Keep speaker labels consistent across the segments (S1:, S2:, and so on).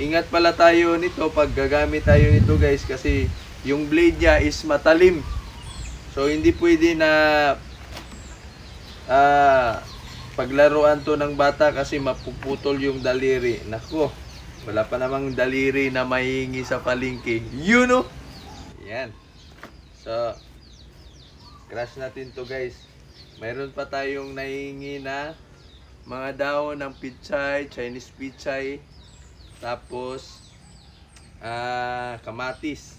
S1: ingat pala tayo nito pag gagamit tayo nito guys kasi yung blade niya is matalim. So hindi pwede na ah paglaruan to ng bata kasi mapuputol yung daliri. Nako, wala pa namang daliri na mahingi sa palengke. You know? Yan. So, crash natin to guys. Mayroon pa tayong nahingi na mga dahon ng pichay, Chinese pichay, tapos ah kamatis.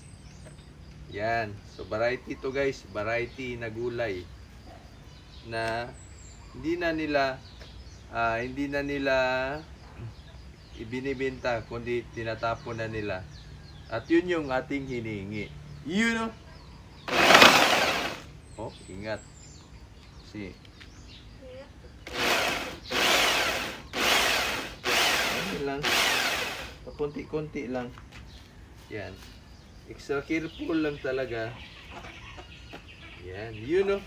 S1: Yan. So variety to guys, variety na gulay na hindi na nila ah, hindi na nila ibinibenta kundi tinatapon na nila. At yun yung ating hinihingi. You know? Oh, ingat. Si Ano lang. Pakunti-kunti lang. Yan. Extra careful lang talaga. Yan. You know.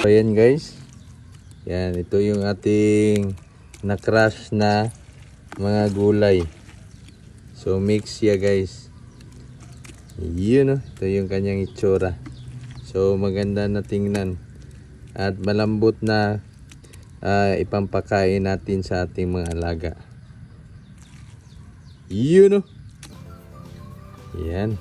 S1: Ayan guys. Yan, ito yung ating na-crush na mga gulay. So, mix siya guys. Yun, oh. ito yung kanyang itsura. So, maganda na tingnan. At malambot na ah, ipampakain natin sa ating mga alaga. Yun, oh. Yan.